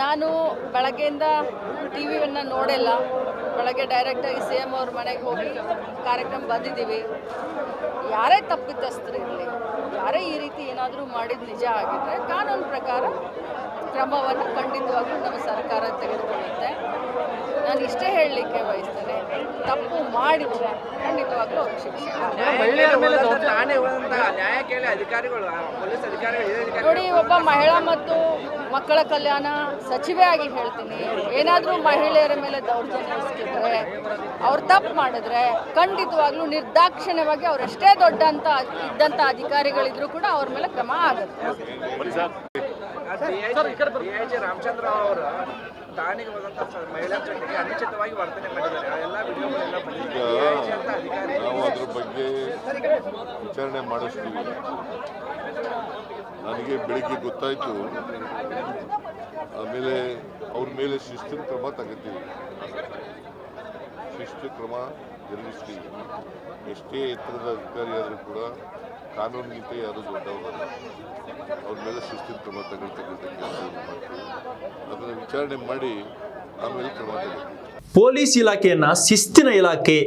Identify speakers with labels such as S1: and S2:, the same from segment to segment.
S1: ನಾನು ಬೆಳಗ್ಗೆಯಿಂದ ಟಿ ವಿಯನ್ನು ನೋಡಿಲ್ಲ. ಬೆಳಗ್ಗೆ ಡೈರೆಕ್ಟಾಗಿ ಸಿ ಎಂ ಅವ್ರ ಮನೆಗೆ ಹೋಗಿ ಕಾರ್ಯಕ್ರಮ ಬಂದಿದ್ದೀವಿ. ಯಾರೇ ತಪ್ಪಿತಸ್ಥರು ಇರಲಿ, ಯಾರೇ ಈ ರೀತಿ ಏನಾದರೂ ಮಾಡಿದ ನಿಜ ಆಗಿದ್ದರೆ ಕಾನೂನು ಪ್ರಕಾರ ಕ್ರಮವನ್ನು ಖಂಡಿತವಾಗ್ಲೂ ನಮ್ಮ ಸರ್ಕಾರ ತೆಗೆದುಕೊಳ್ಳುತ್ತೆ. ನಾನು ಇಷ್ಟೇ ಹೇಳಲಿಕ್ಕೆ ಬಯಸ್ತೇನೆ, ತಪ್ಪು ಮಾಡಿದರೆ ಖಂಡಿತವಾಗ್ಲೂ ಅವ್ರಿಗೆ ಶಿಕ್ಷೆ
S2: ಮಹಿಳೆಯರ ಮೇಲೆ ತಾನೇ ಹೋದಂತಹ ನ್ಯಾಯ ಕೇಳಿ ಅಧಿಕಾರಿಗಳು ಪೊಲೀಸ್ ಅಧಿಕಾರಿಗಳು ಹಿರಿಯ ಅಧಿಕಾರಿಗಳು
S1: ನೋಡಿ ಒಬ್ಬ ಮಹಿಳಾ ಮತ್ತು ಮಕ್ಕಳ ಕಲ್ಯಾಣ ಸಚಿವೆ ಆಗಿ ಹೇಳ್ತೀನಿ. ಏನಾದರೂ ಮಹಿಳೆಯರ ಮೇಲೆ ದೌರ್ಜನ್ಯ ಎಸಗಿದ್ರೆ ಅವ್ರು ತಪ್ಪು ಮಾಡಿದ್ರೆ ಖಂಡಿತವಾಗ್ಲೂ ನಿರ್ದಾಕ್ಷಿಣ್ಯವಾಗಿ ಅವರೆಷ್ಟೇ ದೊಡ್ಡ ಅಂತ ಇದ್ದಂಥ ಅಧಿಕಾರಿಗಳಿದ್ರು ಕೂಡ ಅವ್ರ ಮೇಲೆ ಕ್ರಮ ಆಗುತ್ತೆ.
S2: ಡಿಐಜಿ ರಾಮಚಂದ್ರ ಅವರು ತಾನಿಗೆ ಹೋದಂತ ಮಹಿಳೆಯರ ಜೊತೆಗೆ ಅನುಚಿತವಾಗಿ ವರ್ತನೆ ಮಾಡಿದ್ದಾರೆ ಆ ಎಲ್ಲ ವಿಡಿಯೋಗಳೆಲ್ಲ ಬಂದಿದೆ.
S3: ನಾವು ಅದ್ರ ಬಗ್ಗೆ ವಿಚಾರಣೆ ಮಾಡಿಸ್ತೀವಿ. ನನಗೆ ಬೆಳಿಗ್ಗೆ ಗೊತ್ತಾಯಿತು. ಆಮೇಲೆ ಅವ್ರ ಮೇಲೆ ಶಿಸ್ತಿನ ಕ್ರಮ ತಗೋತೀವಿ. ಶಿಸ್ತು ಕ್ರಮ ಜರುಗಿಸ್ತೀವಿ ಎಷ್ಟೇ ಎತ್ತರದ ಅಧಿಕಾರಿ ಆದರೂ ಕೂಡ ಕಾನೂನಿಗಿಂತ ಯಾರು ದೊಡ್ಡವರಲ್ಲ. ಅವ್ರ ಮೇಲೆ ಶಿಸ್ತಿನ ಕ್ರಮ ತಗೊಳ್ತಕ್ಕಂಥ ಅದನ್ನು ವಿಚಾರಣೆ ಮಾಡಿ ಆಮೇಲೆ ಕ್ರಮ
S4: ಪೊಲೀಸ್ ಇಲಾಖೆಯನ್ನು ಶಿಸ್ತಿನ ಇಲಾಖೆ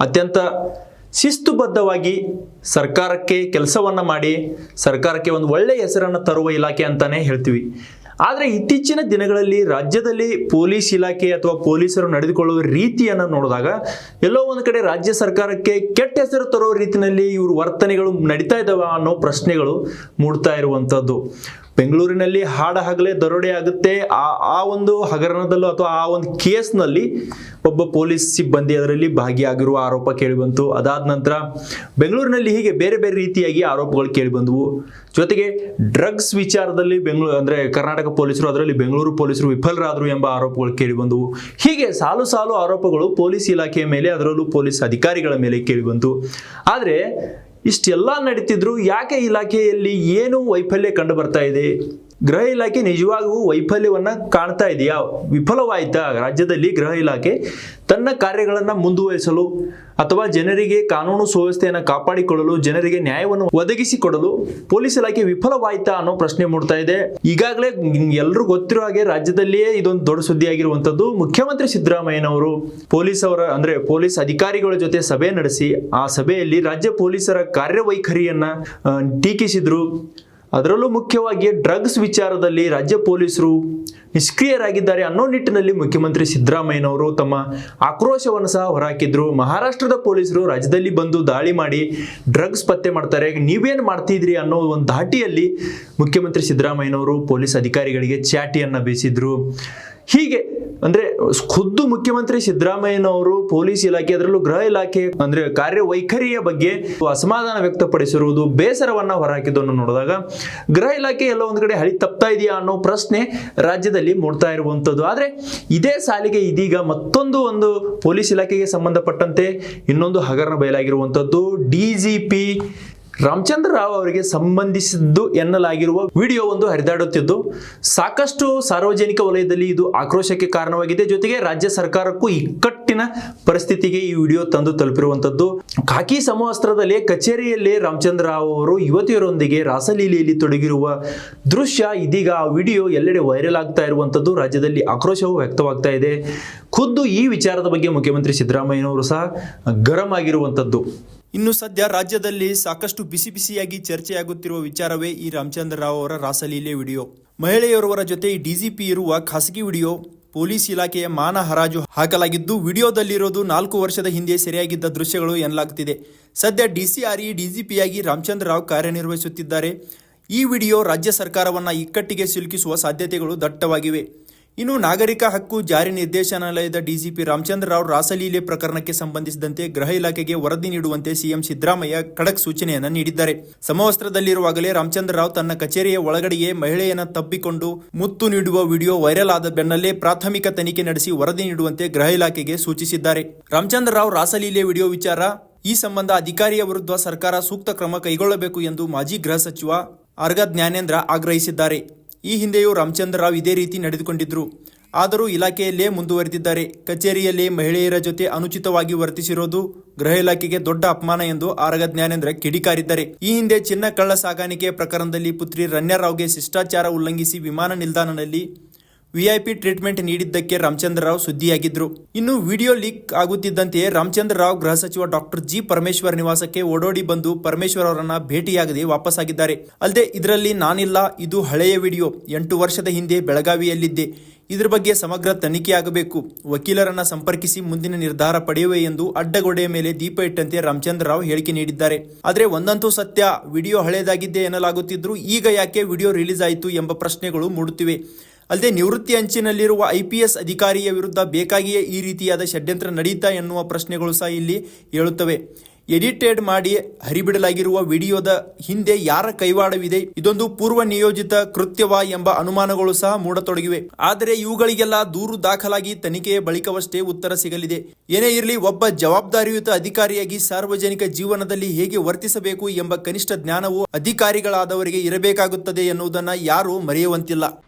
S4: ಅತ್ಯಂತ ಶಿಸ್ತುಬದ್ಧವಾಗಿ ಸರ್ಕಾರಕ್ಕೆ ಕೆಲಸವನ್ನು ಮಾಡಿ, ಸರ್ಕಾರಕ್ಕೆ ಒಂದು ಒಳ್ಳೆಯ ಹೆಸರನ್ನು ತರುವ ಇಲಾಖೆ ಅಂತಾನೆ ಹೇಳ್ತೀವಿ. ಆದರೆ ಇತ್ತೀಚಿನ ದಿನಗಳಲ್ಲಿ ರಾಜ್ಯದಲ್ಲಿ ಪೊಲೀಸ್ ಇಲಾಖೆ ಅಥವಾ ಪೊಲೀಸರು ನಡೆದುಕೊಳ್ಳುವ ರೀತಿಯನ್ನು ನೋಡಿದಾಗ ಎಲ್ಲೋ ಒಂದು ಕಡೆ ರಾಜ್ಯ ಸರ್ಕಾರಕ್ಕೆ ಕೆಟ್ಟ ಹೆಸರು ತರೋ ರೀತಿಯಲ್ಲಿ ಇವರು ವರ್ತನೆಗಳು ನಡೀತಾ ಇದ್ದಾವ ಅನ್ನೋ ಪ್ರಶ್ನೆಗಳು ಮೂಡ್ತಾ ಇರುವಂಥದ್ದು ಬೆಂಗಳೂರಿನಲ್ಲಿ ಹಾಡ ಹಗಲೇ ದರೋಡೆ ಆಗುತ್ತೆ. ಆ ಆ ಒಂದು ಹಗರಣದಲ್ಲೂ ಅಥವಾ ಆ ಒಂದು ಕೇಸ್ನಲ್ಲಿ ಒಬ್ಬ ಪೊಲೀಸ್ ಸಿಬ್ಬಂದಿ ಅದರಲ್ಲಿ ಭಾಗಿಯಾಗಿರುವ ಆರೋಪ ಕೇಳಿಬಂತು ಅದಾದ ನಂತರ ಬೆಂಗಳೂರಿನಲ್ಲಿ ಹೀಗೆ ಬೇರೆ ಬೇರೆ ರೀತಿಯಾಗಿ ಆರೋಪಗಳು ಕೇಳಿಬಂದವು ಜೊತೆಗೆ ಡ್ರಗ್ಸ್ ವಿಚಾರದಲ್ಲಿ ಬೆಂಗಳೂರು, ಅಂದರೆ ಕರ್ನಾಟಕ ಪೊಲೀಸರು ಅದರಲ್ಲಿ ಬೆಂಗಳೂರು ಪೊಲೀಸರು ವಿಫಲರಾದರು ಎಂಬ ಆರೋಪಗಳು ಕೇಳಿಬಂದವು ಹೀಗೆ ಸಾಲು ಸಾಲು ಆರೋಪಗಳು ಪೊಲೀಸ್ ಇಲಾಖೆಯ ಮೇಲೆ, ಅದರಲ್ಲೂ ಪೊಲೀಸ್ ಅಧಿಕಾರಿಗಳ ಮೇಲೆ ಕೇಳಿಬಂತು ಆದರೆ ಇಷ್ಟೆಲ್ಲ ನಡೀತಿದ್ರು, ಯಾಕೆ ಇಲಾಖೆಯಲ್ಲಿ ಏನು ವೈಫಲ್ಯ ಕಂಡು ಬರ್ತಾ ಇದೆ? ಗೃಹ ಇಲಾಖೆ ನಿಜವಾಗೂ ವೈಫಲ್ಯವನ್ನ ಕಾಣ್ತಾ ಇದೆಯಾ? ವಿಫಲವಾಯ್ತಾ? ರಾಜ್ಯದಲ್ಲಿ ಗೃಹ ಇಲಾಖೆ ತನ್ನ ಕಾರ್ಯಗಳನ್ನು ಮುಂದುವರಿಸಲು ಅಥವಾ ಜನರಿಗೆ ಕಾನೂನು ಸುವ್ಯವಸ್ಥೆಯನ್ನು ಕಾಪಾಡಿಕೊಳ್ಳಲು, ಜನರಿಗೆ ನ್ಯಾಯವನ್ನು ಒದಗಿಸಿಕೊಡಲು ಪೊಲೀಸ್ ಇಲಾಖೆ ವಿಫಲವಾಯ್ತಾ ಅನ್ನೋ ಪ್ರಶ್ನೆ ಮೂಡ್ತಾ ಇದೆ. ಈಗಾಗಲೇ ಎಲ್ಲರೂ ಗೊತ್ತಿರೋ ಹಾಗೆ ರಾಜ್ಯದಲ್ಲಿಯೇ ಇದೊಂದು ದೊಡ್ಡ ಸುದ್ದಿ ಆಗಿರುವಂತದ್ದು ಮುಖ್ಯಮಂತ್ರಿ ಸಿದ್ದರಾಮಯ್ಯನವರು ಪೊಲೀಸ್ ಅವರ ಅಂದ್ರೆ ಪೊಲೀಸ್ ಅಧಿಕಾರಿಗಳ ಜೊತೆ ಸಭೆ ನಡೆಸಿ, ಆ ಸಭೆಯಲ್ಲಿ ರಾಜ್ಯ ಪೊಲೀಸರ ಕಾರ್ಯವೈಖರಿಯನ್ನ ಟೀಕಿಸಿದ್ರು. ಅದರಲ್ಲೂ ಮುಖ್ಯವಾಗಿ ಡ್ರಗ್ಸ್ ವಿಚಾರದಲ್ಲಿ ರಾಜ್ಯ ಪೊಲೀಸರು ನಿಷ್ಕ್ರಿಯರಾಗಿದ್ದಾರೆ ಅನ್ನೋ ನಿಟ್ಟಿನಲ್ಲಿ ಮುಖ್ಯಮಂತ್ರಿ ಸಿದ್ದರಾಮಯ್ಯನವರು ತಮ್ಮ ಆಕ್ರೋಶವನ್ನು ಸಹ ಹೊರಹಾಕಿದ್ರು. ಮಹಾರಾಷ್ಟ್ರದ ಪೊಲೀಸರು ರಾಜ್ಯದಲ್ಲಿ ಬಂದು ದಾಳಿ ಮಾಡಿ ಡ್ರಗ್ಸ್ ಪತ್ತೆ ಮಾಡ್ತಾರೆ. ನೀವೇನು ಮಾಡ್ತಿದ್ರಿ ಅನ್ನೋ ಒಂದು ಧಾಟಿಯಲ್ಲಿ ಮುಖ್ಯಮಂತ್ರಿ ಸಿದ್ದರಾಮಯ್ಯನವರು ಪೊಲೀಸ್ ಅಧಿಕಾರಿಗಳಿಗೆ ಚಾಟಿಯನ್ನು ಬೀಸಿದ್ರು. ಹೀಗೆ ಅಂದ್ರೆ ಖುದ್ದು ಮುಖ್ಯಮಂತ್ರಿ ಸಿದ್ದರಾಮಯ್ಯನವರು ಪೊಲೀಸ್ ಇಲಾಖೆ ಅದರಲ್ಲೂ ಗೃಹ ಇಲಾಖೆ ಅಂದ್ರೆ ಕಾರ್ಯವೈಖರಿಯ ಬಗ್ಗೆ ಅಸಮಾಧಾನ ವ್ಯಕ್ತಪಡಿಸಿರುವುದು ಬೇಸರವನ್ನ ಹೊರಹಾಕಿದ್ದನ್ನು ನೋಡಿದಾಗ, ಗೃಹ ಇಲಾಖೆ ಎಲ್ಲ ಒಂದು ಕಡೆ ಹಳಿ ತಪ್ತಾ ಇದೆಯಾ ಅನ್ನೋ ಪ್ರಶ್ನೆ ರಾಜ್ಯದಲ್ಲಿ ಮೂಡ್ತಾ ಇರುವಂತದ್ದು. ಆದ್ರೆ ಇದೇ ಸಾಲಿಗೆ ಇದೀಗ ಮತ್ತೊಂದು ಒಂದು ಪೊಲೀಸ್ ಇಲಾಖೆಗೆ ಸಂಬಂಧಪಟ್ಟಂತೆ ಇನ್ನೊಂದು ಹಗರಣ ಬಯಲಾಗಿರುವಂತದ್ದು ಡಿಜಿಪಿ ರಾಮಚಂದ್ರ ರಾವ್ ಅವರಿಗೆ ಸಂಬಂಧಿಸಿದ್ದು ಎನ್ನಲಾಗಿರುವ ವಿಡಿಯೋ ಒಂದು ಹರಿದಾಡುತ್ತಿದ್ದು, ಸಾಕಷ್ಟು ಸಾರ್ವಜನಿಕ ವಲಯದಲ್ಲಿ ಇದು ಆಕ್ರೋಶಕ್ಕೆ ಕಾರಣವಾಗಿದೆ. ಜೊತೆಗೆ ರಾಜ್ಯ ಸರ್ಕಾರಕ್ಕೂ ಇಕ್ಕಟ್ಟಿನ ಪರಿಸ್ಥಿತಿಗೆ ಈ ವಿಡಿಯೋ ತಂದು ತಲುಪಿರುವಂತದ್ದು ಖಾಕಿ ಸಮವಸ್ತ್ರದಲ್ಲಿ ಕಚೇರಿಯಲ್ಲಿ ರಾಮಚಂದ್ರ ರಾವ್ ಅವರು ಯುವತಿಯರೊಂದಿಗೆ ರಾಸಲೀಲೆಯಲ್ಲಿ ತೊಡಗಿರುವ ದೃಶ್ಯ ಇದೀಗ ಆ ವಿಡಿಯೋ ಎಲ್ಲೆಡೆ ವೈರಲ್ ಆಗ್ತಾ ಇರುವಂತದ್ದು ರಾಜ್ಯದಲ್ಲಿ ಆಕ್ರೋಶವು ವ್ಯಕ್ತವಾಗ್ತಾ ಇದೆ. ಖುದ್ದು ಈ ವಿಚಾರದ ಬಗ್ಗೆ ಮುಖ್ಯಮಂತ್ರಿ ಸಿದ್ದರಾಮಯ್ಯನವರು ಸಹ ಗರಂ ಆಗಿರುವಂತದ್ದು ಇನ್ನು ಸದ್ಯ ರಾಜ್ಯದಲ್ಲಿ ಸಾಕಷ್ಟು ಬಿಸಿ ಬಿಸಿಯಾಗಿ ಚರ್ಚೆಯಾಗುತ್ತಿರುವ ವಿಚಾರವೇ ಈ ರಾಮಚಂದ್ರ ರಾವ್ ಅವರ ರಾಸಲೀಲೆ ವಿಡಿಯೋ. ಮಹಿಳೆಯರವರ ಜೊತೆ ಡಿಜಿಪಿ ಇರುವ ಖಾಸಗಿ ವಿಡಿಯೋ. ಪೊಲೀಸ್ ಇಲಾಖೆಯ ಮಾನ ಹರಾಜು ಹಾಕಲಾಗಿದ್ದು, ವಿಡಿಯೋದಲ್ಲಿರೋದು ನಾಲ್ಕು ವರ್ಷದ ಹಿಂದೆ ಸೆರೆಯಾಗಿದ್ದ ದೃಶ್ಯಗಳು ಎನ್ನಲಾಗುತ್ತಿದೆ. ಸದ್ಯ ಡಿಸಿಆರ್ಇ, ಡಿಜಿಪಿಯಾಗಿ ರಾಮಚಂದ್ರ ರಾವ್ ಕಾರ್ಯನಿರ್ವಹಿಸುತ್ತಿದ್ದಾರೆ. ಈ ವಿಡಿಯೋ ರಾಜ್ಯ ಸರ್ಕಾರವನ್ನು ಇಕ್ಕಟ್ಟಿಗೆ ಸಿಲುಕಿಸುವ ಸಾಧ್ಯತೆಗಳು ದಟ್ಟವಾಗಿವೆ. ಇನ್ನು ನಾಗರಿಕ ಹಕ್ಕು ಜಾರಿ ನಿರ್ದೇಶನಾಲಯದ ಡಿಜಿಪಿ ರಾಮಚಂದ್ರ ರಾವ್ ರಾಸಲೀಲೆ ಪ್ರಕರಣಕ್ಕೆ ಸಂಬಂಧಿಸಿದಂತೆ ಗೃಹ ಇಲಾಖೆಗೆ ವರದಿ ನೀಡುವಂತೆ ಸಿಎಂ ಸಿದ್ದರಾಮಯ್ಯ ಖಡಕ್ ಸೂಚನೆಯನ್ನು ನೀಡಿದ್ದಾರೆ. ಸಮವಸ್ತ್ರದಲ್ಲಿರುವಾಗಲೇ ರಾಮಚಂದ್ರ ರಾವ್ ತನ್ನ ಕಚೇರಿಯ ಒಳಗಡೆಯೇ ಮಹಿಳೆಯನ್ನು ತಬ್ಬಿಕೊಂಡು ಮುತ್ತು ನೀಡುವ ವಿಡಿಯೋ ವೈರಲ್ ಆದ ಬೆನ್ನಲ್ಲೇ ಪ್ರಾಥಮಿಕ ತನಿಖೆ ನಡೆಸಿ ವರದಿ ನೀಡುವಂತೆ ಗೃಹ ಇಲಾಖೆಗೆ ಸೂಚಿಸಿದ್ದಾರೆ. ರಾಮಚಂದ್ರ ರಾವ್ ರಾಸಲೀಲೆ ವಿಡಿಯೋ ವಿಚಾರ, ಈ ಸಂಬಂಧ ಅಧಿಕಾರಿಯ ವಿರುದ್ಧ ಸರ್ಕಾರ ಸೂಕ್ತ ಕ್ರಮ ಕೈಗೊಳ್ಳಬೇಕು ಎಂದು ಮಾಜಿ ಗೃಹ ಸಚಿವ ಅರ್ಗ ಜ್ಞಾನೇಂದ್ರ ಆಗ್ರಹಿಸಿದ್ದಾರೆ. ಈ ಹಿಂದೆಯೂ ರಾಮಚಂದ್ರ ರಾವ್ ಇದೇ ರೀತಿ ನಡೆದುಕೊಂಡಿದ್ರು. ಆದರೂ ಇಲಾಖೆಯಲ್ಲೇ ಮುಂದುವರೆದಿದ್ದಾರೆ. ಕಚೇರಿಯಲ್ಲಿ ಮಹಿಳೆಯರ ಜೊತೆ ಅನುಚಿತವಾಗಿ ವರ್ತಿಸಿರೋದು ಗೃಹ ಇಲಾಖೆಗೆ ದೊಡ್ಡ ಅಪಮಾನ ಎಂದು ಆರಗ ಜ್ಞಾನೇಂದ್ರ ಕಿಡಿಕಾರಿದ್ದಾರೆ. ಈ ಹಿಂದೆ ಚಿನ್ನ ಕಳ್ಳ ಸಾಗಾಣಿಕೆ ಪ್ರಕರಣದಲ್ಲಿ ಪುತ್ರಿ ರಣ್ಯರಾವ್ಗೆ ಶಿಷ್ಟಾಚಾರ ಉಲ್ಲಂಘಿಸಿ ವಿಮಾನ ನಿಲ್ದಾಣದಲ್ಲಿ ವಿಐಪಿ ಟ್ರೀಟ್ಮೆಂಟ್ ನೀಡಿದ್ದಕ್ಕೆ ರಾಮಚಂದ್ರ ರಾವ್ ಸುದ್ದಿಯಾಗಿದ್ರು. ಇನ್ನು ವಿಡಿಯೋ ಲೀಕ್ ಆಗುತ್ತಿದ್ದಂತೆಯೇ ರಾಮಚಂದ್ರ ರಾವ್ ಗೃಹ ಸಚಿವ ಡಾಕ್ಟರ್ ಜಿ ಪರಮೇಶ್ವರ್ ನಿವಾಸಕ್ಕೆ ಓಡೋಡಿ ಬಂದು ಪರಮೇಶ್ವರ್ ಅವರನ್ನ ಭೇಟಿಯಾಗದೆ ವಾಪಸ್ಸಾಗಿದ್ದಾರೆ. ಅಲ್ಲದೆ ಇದರಲ್ಲಿ ನಾನಿಲ್ಲ, ಇದು ಹಳೆಯ ವಿಡಿಯೋ. ಎಂಟು ವರ್ಷದ ಹಿಂದೆ ಬೆಳಗಾವಿಯಲ್ಲಿದ್ದೆ. ಇದರ ಬಗ್ಗೆ ಸಮಗ್ರ ತನಿಖೆಯಾಗಬೇಕು ವಕೀಲರನ್ನ ಸಂಪರ್ಕಿಸಿ ಮುಂದಿನ ನಿರ್ಧಾರ ಪಡೆಯುವೆ ಎಂದು ಅಡ್ಡಗೋಡೆಯ ಮೇಲೆ ದೀಪ ಇಟ್ಟಂತೆ ರಾಮಚಂದ್ರ ರಾವ್ ಹೇಳಿಕೆ ನೀಡಿದ್ದಾರೆ. ಆದರೆ ಒಂದಂತೂ ಸತ್ಯ, ವಿಡಿಯೋ ಹಳೆಯದಾಗಿದ್ದೆ ಎನ್ನಲಾಗುತ್ತಿದ್ರು. ಈಗ ಯಾಕೆ ವಿಡಿಯೋ ರಿಲೀಸ್ ಆಯಿತು ಎಂಬ ಪ್ರಶ್ನೆಗಳು ಮೂಡುತ್ತಿವೆ. ಅಲ್ಲದೆ ನಿವೃತ್ತಿ ಅಂಚಿನಲ್ಲಿರುವ ಐಪಿಎಸ್ ಅಧಿಕಾರಿಯ ವಿರುದ್ಧ ಬೇಕಾಗಿಯೇ ಈ ರೀತಿಯಾದ ಷಡ್ಯಂತ್ರ ನಡೆಯುತ್ತಾ ಎನ್ನುವ ಪ್ರಶ್ನೆಗಳು ಸಹ ಇಲ್ಲಿ ಹೇಳುತ್ತವೆ ಎಡಿಟೆಡ್ ಮಾಡಿ ಹರಿಬಿಡಲಾಗಿರುವ ವಿಡಿಯೋದ ಹಿಂದೆ ಯಾರ ಕೈವಾಡವಿದೆ, ಇದೊಂದು ಪೂರ್ವ ನಿಯೋಜಿತ ಕೃತ್ಯವ ಎಂಬ ಅನುಮಾನಗಳು ಸಹ ಮೂಡತೊಡಗಿವೆ. ಆದರೆ ಇವುಗಳಿಗೆಲ್ಲ ದೂರು ದಾಖಲಾಗಿ ತನಿಖೆಯ ಬಳಿಕವಷ್ಟೇ ಉತ್ತರ ಸಿಗಲಿದೆ. ಏನೇ ಇರಲಿ, ಒಬ್ಬ ಜವಾಬ್ದಾರಿಯುತ ಅಧಿಕಾರಿಯಾಗಿ ಸಾರ್ವಜನಿಕ ಜೀವನದಲ್ಲಿ ಹೇಗೆ ವರ್ತಿಸಬೇಕು ಎಂಬ ಕನಿಷ್ಠ ಜ್ಞಾನವು ಅಧಿಕಾರಿಗಳಾದವರಿಗೆ ಇರಬೇಕಾಗುತ್ತದೆ ಎನ್ನುವುದನ್ನು ಯಾರೂ ಮರೆಯುವಂತಿಲ್ಲ.